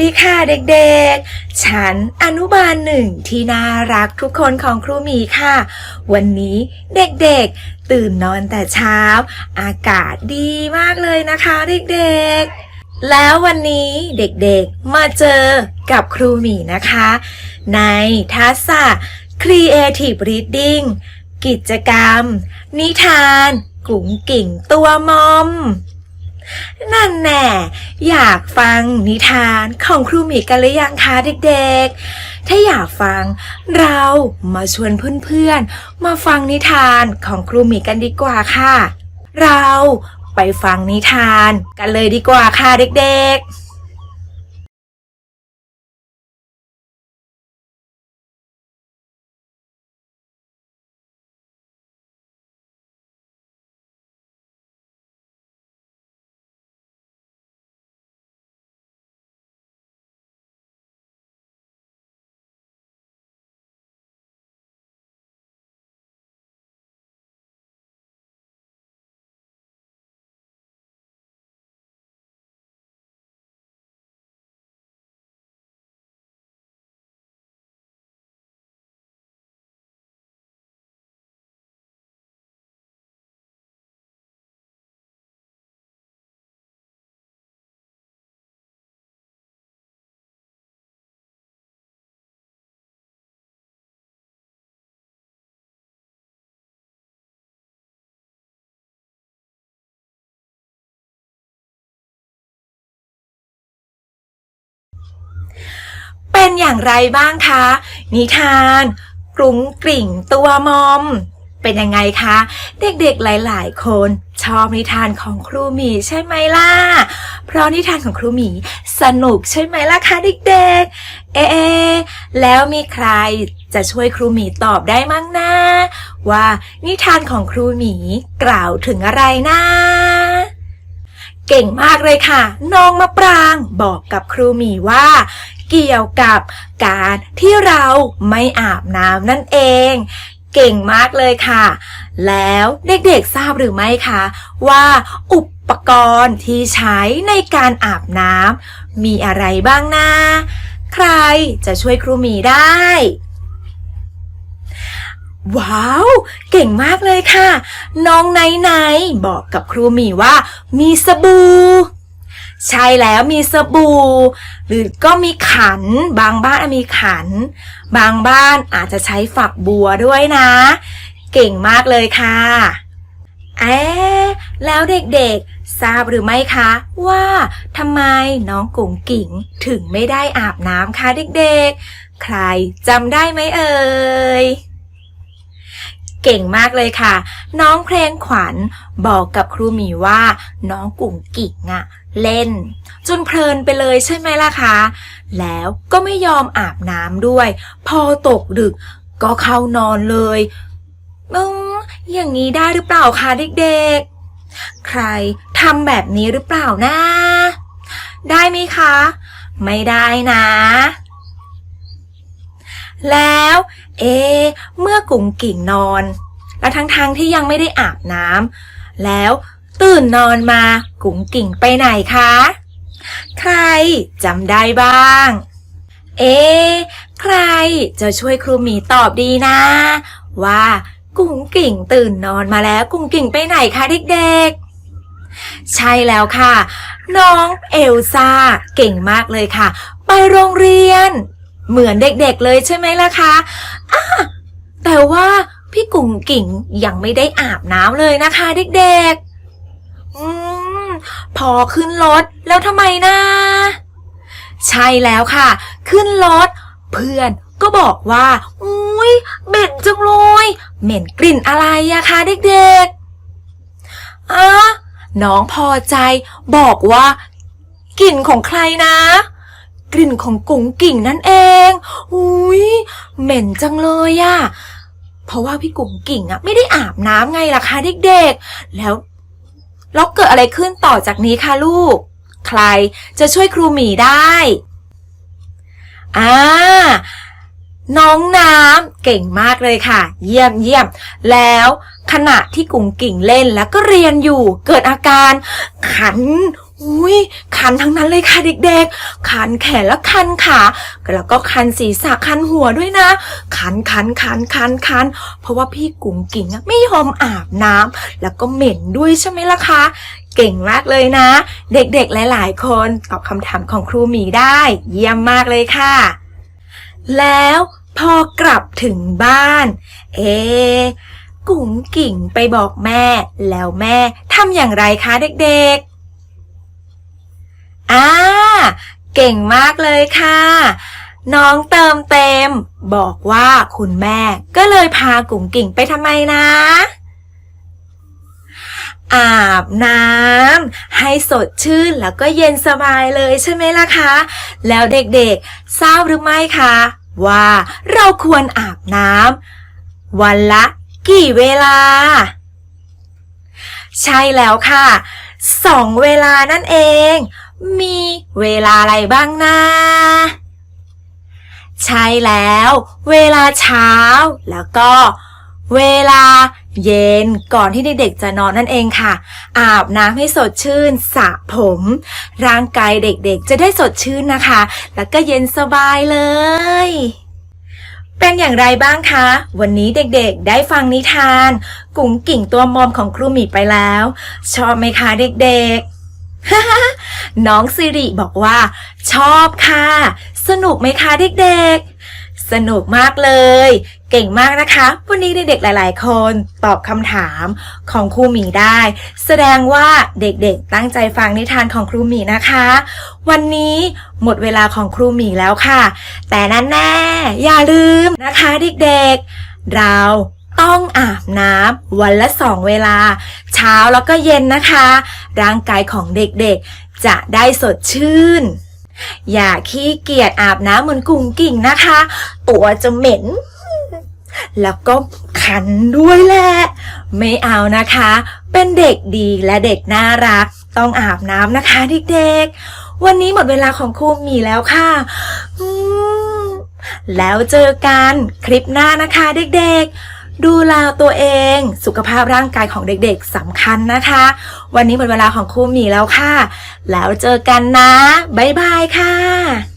ดีค่ะเด็กๆ ฉันอนุบาลหนึ่งที่น่ารักทุกคนของครูมีค่ะ วันนี้เด็กๆ ตื่นนอนแต่เช้า อากาศดีมากเลยนะคะเด็กๆ แล้ววันนี้เด็กๆ มาเจอกับครูหมีนะคะ ในทักษะ Creative Reading กิจกรรม นิทาน กุ๋งกิ่งตัวมอม นั่นแน่อยากฟังนิทานของครูหมีกันหรือยังคะเด็กๆ ถ้าอยากฟังเรามาชวนเพื่อนๆ มาฟังนิทานของครูหมีกันดีกว่าค่ะ เราไปฟังนิทานกันเลยดีกว่าค่ะเด็กๆ อย่างไรบ้างคะ นิทาน กรุงกริ่งตัวมอม เป็นยังไงคะ เด็กๆหลายๆ คนชอบนิทานของครูหมีใช่ไหมล่ะ เพราะนิทานของครูหมีสนุกใช่ไหมล่ะคะเด็กๆ เอเอแล้วมีใครจะช่วยครูหมีตอบได้มั้งนะว่านิทานของครูหมีกล่าวถึงอะไรนะเก่งมากเลยค่ะ น้องมะปรางบอกกับครูหมีว่า เกี่ยวกับการที่เราไม่อาบน้ำนั่นเอง เก่งมากเลยค่ะ แล้วเด็กๆทราบหรือไม่คะว่าอุปกรณ์ที่ใช้ในการอาบน้ำมีอะไรบ้างนะ ใครจะช่วยครูมีได้ ว้าว เก่งมากเลยค่ะ น้องไนไนบอกกับครูมีว่า มีสบู่ใช่แล้วมีสบู่ หรือก็มีขัน บางบ้านมีขัน บางบ้านอาจจะใช้ฝักบัวด้วยนะ เก่งมากเลยค่ะเอ๊แล้วเด็กๆ ทราบหรือไม่คะ ว่าทำไมน้องกุ๋งกิ่งถึงไม่ได้อาบน้ำคะเด็กๆ ใครจำได้ไหมเอ่ยเก่งมากเลยค่ะ น้องเพลงขวัญบอกกับครูหมีว่าน้องกุ๋งกิ่งอะ เล่น จนเพลินไปเลยใช่ไหมล่ะคะ แล้วก็ไม่ยอมอาบน้ำด้วย พอตกดึกก็เข้านอนเลยอืมอย่างนี้ได้หรือเปล่าคะเด็กๆ ใครทำแบบนี้หรือเปล่านะ ได้ไหมคะ ไม่ได้นะ แล้ว เอ เมื่อกุ๋งกิ่งนอน และทั้งๆทที่ยังไม่ได้อาบน้ำแล้ว ตื่นนอนมากุ๋งกิ่งไปไหนคะ ใครจำได้บ้าง เอะใครจะช่วยครูหมีตอบดีนะ ว่า กุ๋งกิ่งตื่นนอนมาแล้วกุ๋งกิ่งไปไหนคะเด็กๆ ใช่แล้วค่ะ น้องเอลซ่าเก่งมากเลยค่ะ ไปโรงเรียน เหมือนเด็กๆเลยใช่ไหมล่ะคะอะแต่ว่าพี่กุ๋งกิ่งยังไม่ได้อาบน้ำเลยนะคะเด็กๆ พอขึ้นรถแล้วทำไมนะ ใช่แล้วค่ะ ขึ้นรถเพื่อนก็บอกว่าอุ้ยเหม็นจังเลยเหม็นกลิ่นอะไรอะคะเด็กๆอะน้องพอใจบอกว่ากลิ่นของใครนะ กลิ่นของกุ๋งกิ่งนั่นเอง อุ้ยเหม็นจังเลยอะเพราะว่าพี่กุ๋งกิ่งอะไม่ได้อาบน้ำไงล่ะคะเด็กๆ แล้ว แล้วเกิดอะไรขึ้นต่อจากนี้คะลูก ใครจะช่วยครูหมีได้อ่าน้องน้ำเก่งมากเลยค่ะ เยี่ยมเยี่ยม แล้วขณะที่กุ่งกิ่งเล่นแล้วก็เรียนอยู่ เกิดอาการขัน อุ้ยคันทั้งนั้นเลยค่ะเด็กๆ คันแขนและคันขาแล้วก็คันศีรษะคันหัวด้วยนะ คันคันคันคันคันเพราะว่าพี่กุ๋งกิ่งไม่ยอมอาบน้ำแล้วก็เหม็นด้วยใช่ไหมล่ะคะ เก่งมากเลยนะ เด็กๆหลาย ๆ คนตอบคำถามของครูหมีได้ เยี่ยมมากเลยค่ะ แล้วพอกลับถึงบ้าน เอกุ๋งกิ่งไปบอกแม่ แล้วแม่ทำอย่างไรคะเด็กๆ อ่า เก่งมากเลยค่ะ น้องเติมเต็ม บอกว่าคุณแม่ก็เลยพากุ๋งกิ่งไปทำไมนะ อาบน้ำให้สดชื่นแล้วก็เย็นสบายเลยใช่ไหมล่ะคะ แล้วเด็กๆ ทราบหรือไม่คะ ว่าเราควรอาบน้ำวันละกี่เวลา ใช่แล้วค่ะสองเวลานั่นเอง มีเวลาอะไรบ้างนะ ใช่แล้ว เวลาเช้า แล้วก็เวลาเย็นก่อนที่เด็กๆจะนอนนั่นเองค่ะ อาบน้ำให้สดชื่นสระผม ร่างกายเด็กๆ จะได้สดชื่นนะคะ แล้วก็เย็นสบายเลย เป็นอย่างไรบ้างคะ วันนี้เด็กๆ ได้ฟังนิทาน กุ๋งกิ่งตัวมอมของครูหมีไปแล้ว ชอบไหมคะเด็กๆ น้องสิริบอกว่า ชอบค่ะ สนุกไหมคะเด็กๆ สนุกมากเลย เก่งมากนะคะ วันนี้เด็กๆหลาย ๆ คนตอบคำถามของครูหมีได้ แสดงว่าเด็กๆตั้งใจฟังนิทานของครูหมีนะคะ วันนี้หมดเวลาของครูหมีแล้วค่ะ แต่นั่นแน่อย่าลืมนะคะเด็กๆ เรา ต้องอาบน้ำวันละสองเวลา เช้าแล้วก็เย็นนะคะ ร่างกายของเด็กๆ จะได้สดชื่น อย่าขี้เกียจอาบน้ำเหมือนกุ้งกิ่งนะคะ ตัวจะเหม็น แล้วก็คันด้วยแหละ ไม่เอานะคะ เป็นเด็กดีและเด็กน่ารัก ต้องอาบน้ำนะคะเด็กๆ วันนี้หมดเวลาของครูมีแล้วค่ะแล้วเจอกันคลิปหน้านะคะเด็กๆ ดูแลตัวเอง สุขภาพร่างกายของเด็กๆสำคัญนะคะ วันนี้หมดเวลาของครูหมีแล้วค่ะ แล้วเจอกันนะ บ๊ายบายค่ะ